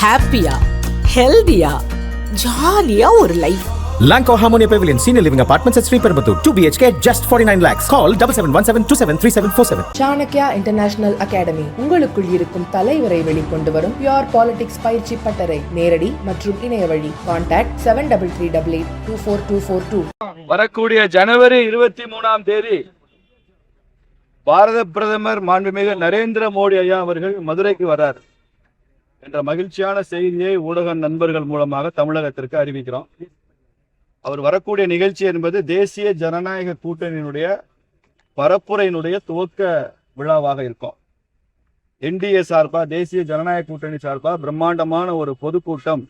ஹாப்பியா ஹெல்தியா ஜாலியா ஒரு life Lanco Harmonia Pavilion Senior Living Apartments at Sri Perambatoor. 2 BHK, just 49 lakhs. Call 7717273747. Chanakya international academy உங்களுக்குள் இருக்கும் தலைவரை வெளிக்கொண்டு வரும் பியோர் பாலிடிக்ஸ் பயிற்சி பட்டறை நேரடி மற்றும் இணைய வழி contact seven double three double eight two four two four two வரக்கூடிய ஜனவரி இருபத்தி மூணாம் தேதி பாரத பிரதமர் மாண்புமிகு நரேந்திர மோடி ஐயா அவர்கள் மதுரைக்கு வரார் என்ற மகிழ்ச்சியான செய்தியை ஊடக நண்பர்கள் மூலமாக தமிழகத்திற்கு அறிவிக்கிறோம். அவர் வரக்கூடிய நிகழ்ச்சி என்பது தேசிய ஜனநாயக கூட்டணியினுடைய பரப்புரையினுடைய துவக்க விழாவாக இருக்கும். என்டிஏ சார்பா தேசிய ஜனநாயக கூட்டணி சார்பா பிரம்மாண்டமான ஒரு பொதுக்கூட்டம்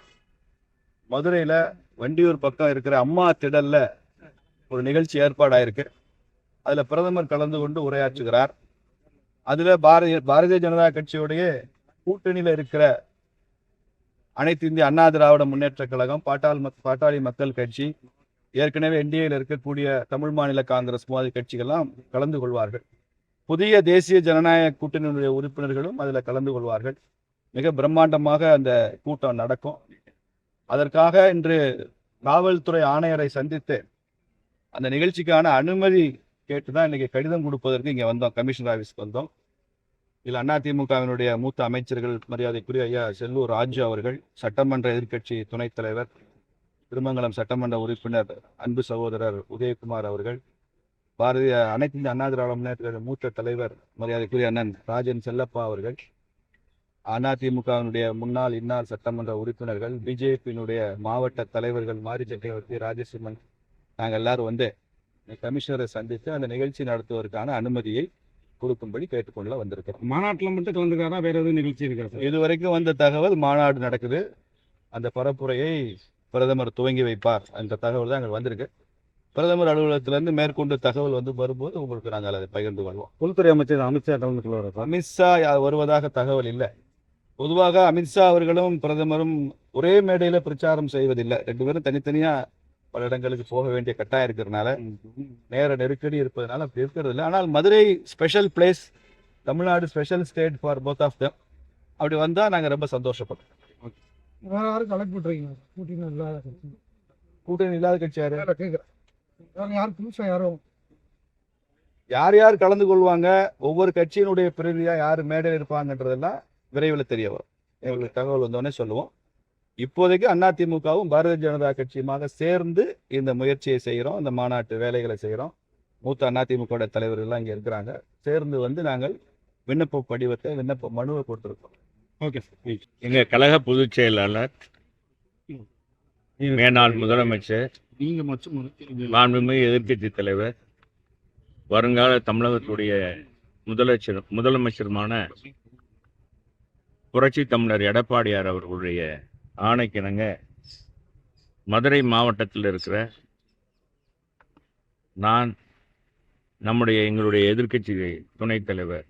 மதுரையில வண்டியூர் பக்கம் இருக்கிற அம்மா திடல்ல ஒரு நிகழ்ச்சி ஏற்பாடாயிருக்கு. அதுல பிரதமர் கலந்து கொண்டு உரையாற்றுகிறார். அதுல பாரதிய பாரதிய ஜனதா கட்சியுடைய கூட்டணியில இருக்கிற அனைத்து இந்திய அண்ணா திராவிட முன்னேற்ற கழகம் பாட்டாள் மக்- பாட்டாளி மக்கள் கட்சி ஏற்கனவே என்டிஏல இருக்கக்கூடிய தமிழ் மாநில காங்கிரஸ் மாதிரி கட்சிகள்லாம் கலந்து கொள்வார்கள். புதிய தேசிய ஜனநாயக கூட்டணியினுடைய உறுப்பினர்களும் அதில் கலந்து கொள்வார்கள். மிக பிரம்மாண்டமாக அந்த கூட்டம் நடக்கும். அதற்காக இன்று காவல்துறை ஆணையரை சந்தித்து அந்த நிகழ்ச்சிக்கான அனுமதி கேட்டு தான் இன்னைக்கு கடிதம் கொடுப்பதற்கு இங்கே வந்தோம் கமிஷனர் ஆஃபீஸ்க்கு வந்தோம். இதில் அதிமுகவினுடைய மூத்த அமைச்சர்கள் மரியாதைக்குரிய ஐயா செல்லூர் ராஜு அவர்கள் சட்டமன்ற எதிர்க்கட்சி துணைத் தலைவர் திருமங்கலம் சட்டமன்ற உறுப்பினர் அன்பு சகோதரர் உதயகுமார் அவர்கள் பாரதிய அனைத்து இந்திய அண்ணா திராவிட முன்னேற்ற மூத்த தலைவர் மரியாதைக்குரிய அண்ணன் ராஜன் செல்லப்பா அவர்கள் அதிமுகவினுடைய முன்னாள் இன்னார் சட்டமன்ற உறுப்பினர்கள் பிஜேபியினுடைய மாவட்ட தலைவர்கள் மாரி சக்கரவர்த்தி ராஜசிம்மன் நாங்கள் எல்லாரும் வந்து கமிஷனரை சந்தித்து அந்த நிகழ்ச்சி நடத்துவதற்கான அனுமதியை கொடுக்கும்படி கேட்டுக்கொள்ள வந்திருக்கிறோம் மாநாட்டில் மட்டும் கலந்துக்காரா வேற எதுவும் நிகழ்ச்சி இருக்கா சார்? இதுவரைக்கும் வந்த தகவல் மாநாடு நடக்குது. அந்த பரப்புரையை பிரதமர் துவங்கி வைப்பார். அந்த தகவல் தான் எங்களுக்கு வந்திருக்கு. பிரதமர் அலுவலகத்திலிருந்து மேற்கொண்டு தகவல் வந்து வரும்போது உங்களுக்கு நாங்கள் அதை பகிர்ந்து கொள்வோம். உள்துறை அமைச்சர் அமித்ஷா கலந்து கொள்வாரா அமித்ஷா வருவதாக தகவல் இல்லை. பொதுவாக அமித்ஷா அவர்களும் பிரதமரும் ஒரே மேடையில பிரச்சாரம் செய்வதில்லை. ரெண்டு பேரும் தனித்தனியா பல இடங்களுக்கு போக வேண்டிய கட்டாயம் இருக்கிறதுனால நேர நெருக்கடி இருப்பதனால அப்படி இருக்கிறது இல்லை. ஆனால் Madurai special place Tamil Nadu special state for both of them அப்படி வந்தா நாங்க ரொம்ப சந்தோஷப்படுறோம் வேற யாரும் கலெக்ட் பண்றீங்க கூட்டின்னு இல்லாத கட்சி. கூட்டணி இல்லாத கட்சி யாரு? வேற யாரும் புதுசா யாரும் யார் யார் கலந்து கொள்வாங்க? ஒவ்வொரு கட்சியினுடைய பிரதியா யார் மேடையில் இருப்பாங்கன்றதெல்லாம் விரைவில் தெரிய வரும். எங்களுக்கு தகவல் வந்தோடனே சொல்லுவோம். இப்போதைக்கு அதிமுகவும் பாரதிய ஜனதா கட்சியுமாக சேர்ந்து இந்த முயற்சியை செய்கிறோம். இந்த மாநாட்டு வேலைகளை செய்கிறோம். மூத்த அதிமுக தலைவர்கள்லாம் இங்கே இருக்கிறாங்க. சேர்ந்து வந்து நாங்கள் விண்ணப்ப படிவத்தை விண்ணப்ப மனுவை கொடுத்துருக்கோம். Okay sir. எங்க கழக பொதுச் செயலாளர் மேனாள் முதலமைச்சர் நீங்க மற்றும் மாண்புமிகு எதிர்க்கட்சி தலைவர் வருங்கால தமிழகத்துடைய முதலமைச்சர் முதலமைச்சருமான புரட்சி தமிழர் எடப்பாடியார் அவர்களுடைய ஆணைக்கிணங்க மதுரை மாவட்டத்தில் இருக்கிற நான் நம்முடைய எங்களுடைய எதிர்க்கட்சி துணைத் தலைவர்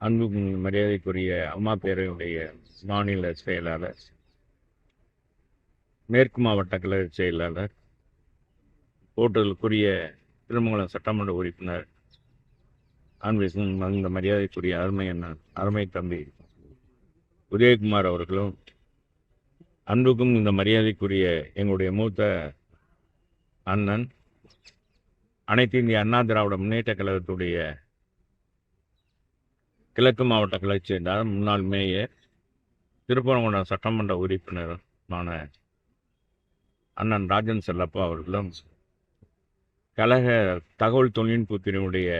அன்பு மரியாதைக்குரிய அம்மா பேரவையுடைய மாநில செயலாளர் மேற்கு மாவட்ட கழக செயலாளர் போட்டலுக்குரிய திருமங்கலம் சட்டமன்ற உறுப்பினர் அன்பிற்கும் மகிழ்ந்த மரியாதைக்குரிய அருமை அண்ணன் அருமை தம்பி உதயகுமார் அவர்களும் அன்புக்கும் இந்த மரியாதைக்குரிய எங்களுடைய மூத்த அண்ணன் அனைத்து இந்திய அண்ணா திராவிட முன்னேற்ற கழகத்துடைய கிழக்கு மாவட்ட கழக சேர்ந்தார் முன்னாள் மேயர் திருப்பரங்குன்றம் சட்டமன்ற உறுப்பினருமான அண்ணன் ராஜன் செல்லப்பா அவர்களும் கழக தகவல் தொழில்நுட்பத்தினுடைய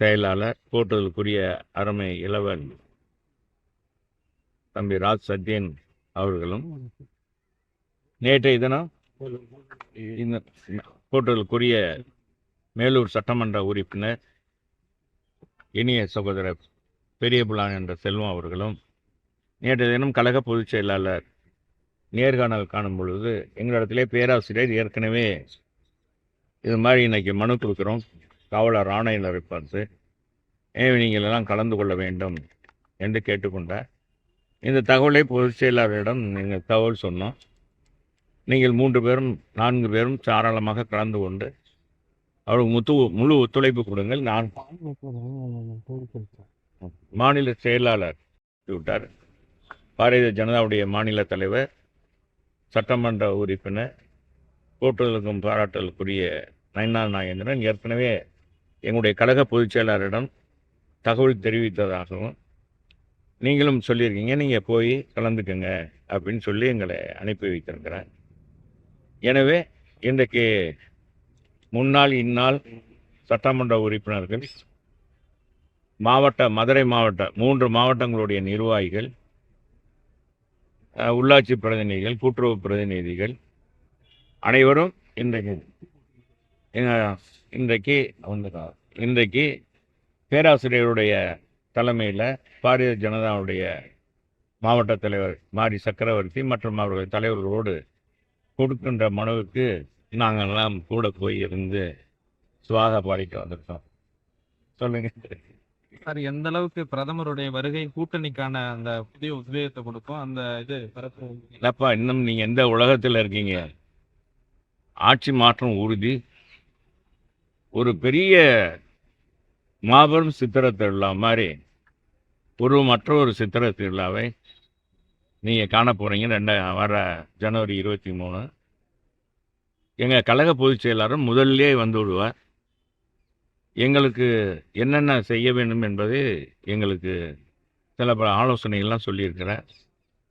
செயலாளர் போற்றுதலுக்குரிய அருமை இளவல் தம்பி ராஜ் சத்யன் அவர்களும் நேற்றைய தினம் இந்த போற்றுதலுக்குரிய மேலூர் சட்டமன்ற உறுப்பினர் இனிய சகோதரர் பெரிய புலான் என்ற செல்வம் அவர்களும் நேற்றைய தினம் கழக பொதுச் செயலாளர் நேர்காணல் காணும் பொழுது எங்களிடத்திலே பேராசிரியர் ஏற்கனவே இது மாதிரி இன்னைக்கு மனு கொடுக்குறோம். காவலர் ஆணையரை பார்த்து எனவே நீங்கள் எல்லாம் கலந்து கொள்ள வேண்டும் என்று கேட்டுக்கொண்டார். இந்த தகவலை பொதுச் செயலாளரிடம் நீங்கள் தகவல் சொன்னோம். நீங்கள் மூன்று பேரும் நான்கு பேரும் தாராளமாக கலந்து கொண்டு அவருக்கு முத்து முழு ஒத்துழைப்பு கொடுங்கள். நான் மாநில செயலாளர் விட்டார். பாரதிய ஜனதாவுடைய மாநில தலைவர் சட்டமன்ற உறுப்பினர் போற்றுதலுக்கும் பாராட்டலுக்குரிய நயனா நாகேந்திரன் ஏற்கனவே எங்களுடைய கழக பொதுச் செயலாளரிடம் தகவல் தெரிவித்ததாகவும் நீங்களும் சொல்லியிருக்கீங்க நீங்கள் போய் கலந்துக்கங்க அப்படின்னு சொல்லி எங்களை அனுப்பி வைத்திருக்கிறேன் எனவே இன்றைக்கு முன்னாள் இந்நாள் சட்டமன்ற உறுப்பினர்கள் மாவட்ட மதுரை மாவட்ட மூன்று மாவட்டங்களுடைய நிர்வாகிகள் உள்ளாட்சி பிரதிநிதிகள் கூட்டுறவு பிரதிநிதிகள் அனைவரும் இன்றைக்கு இன்றைக்கு இன்றைக்கு பேராசிரியருடைய தலைமையில் பாரதிய ஜனதாவுடைய மாவட்ட தலைவர் மாரி சக்கரவர்த்தி மற்றும் அவர்கள் தலைவர்களோடு கொடுக்கின்ற மனுவுக்கு நாங்கள்லாம் கூட போய் இருந்து சுவாக பாடிட்டு வந்திருக்கோம். சொல்லுங்க. சார் எந்த அளவுக்கு பிரதமருடைய வருகை கூட்டணிக்கான அந்த புதிய உத்வேகத்தை கொடுக்கும்? அந்த இது இல்லப்பா இன்னும் நீங்க எந்த உலகத்தில் இருக்கீங்க? ஆட்சி மாற்றம் உறுதி. ஒரு பெரிய மாபெரும் சித்திர திருவிழா மாதிரி ஒரு மற்றொரு சித்திர திருவிழாவை நீங்கள் காண போகிறீங்க ரெண்ட வர ஜனவரி இருபத்தி மூணு. எங்கள் கழக பொதுச் செயலாளர் முதல்லே வந்து விடுவார். எங்களுக்கு என்னென்ன செய்ய வேண்டும் என்பது எங்களுக்கு சில பல ஆலோசனைகள்லாம் சொல்லியிருக்கிறார்.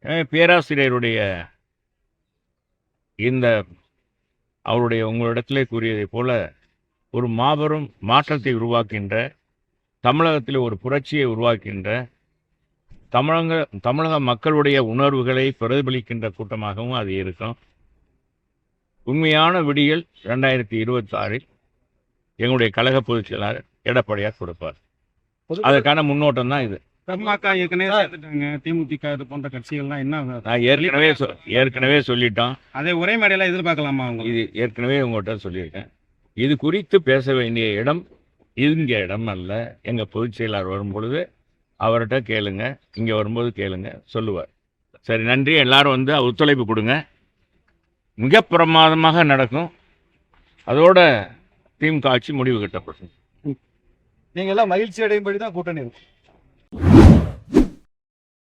பேராசிரியருடைய இந்த அவருடைய உங்களிடத்திலே கூறியதைப் போல ஒரு மாபெரும் மாற்றத்தை உருவாக்கின்ற தமிழகத்தில் ஒரு புரட்சியை உருவாக்கின்ற தமிழக தமிழக மக்களுடைய உணர்வுகளை பிரதிபலிக்கின்ற கூட்டமாகவும் அது இருக்கும். உண்மையான விடியல் ரெண்டாயிரத்தி இருபத்தாறில் எங்களுடைய கழக பொதுச் செயலாளர் எடப்பாடியார் கொடுப்பார். அதற்கான முன்னோட்டம் தான் இது. திமுக இது போன்ற கட்சிகள்லாம் என்ன நான் ஏற்கனவே சொ- ஏற்கனவே சொல்லிட்டோம். அதே ஒரே மேடையில எதிர்பார்க்கலாமா அவங்க? இது ஏற்கனவே உங்கள்கிட்ட சொல்லியிருக்கேன். இது குறித்து பேச வேண்டிய இடம் இங்க இடம் அல்ல. எங்க பொதுச் செயலாளர் வரும் பொழுது அவர்கிட்ட கேளுங்க. இங்கே வரும்போது கேளுங்க. சொல்லுவார். சரி நன்றி. எல்லாரும் வந்து ஒத்துழைப்பு கொடுங்க. மிக பிரமாதமாக நடக்கும். அதோட தீம் காட்சி முடிவு கட்டப்படும். நீங்கள் எல்லாம் மகிழ்ச்சி அடையும்படி தான் கூட்டணி இருக்கும்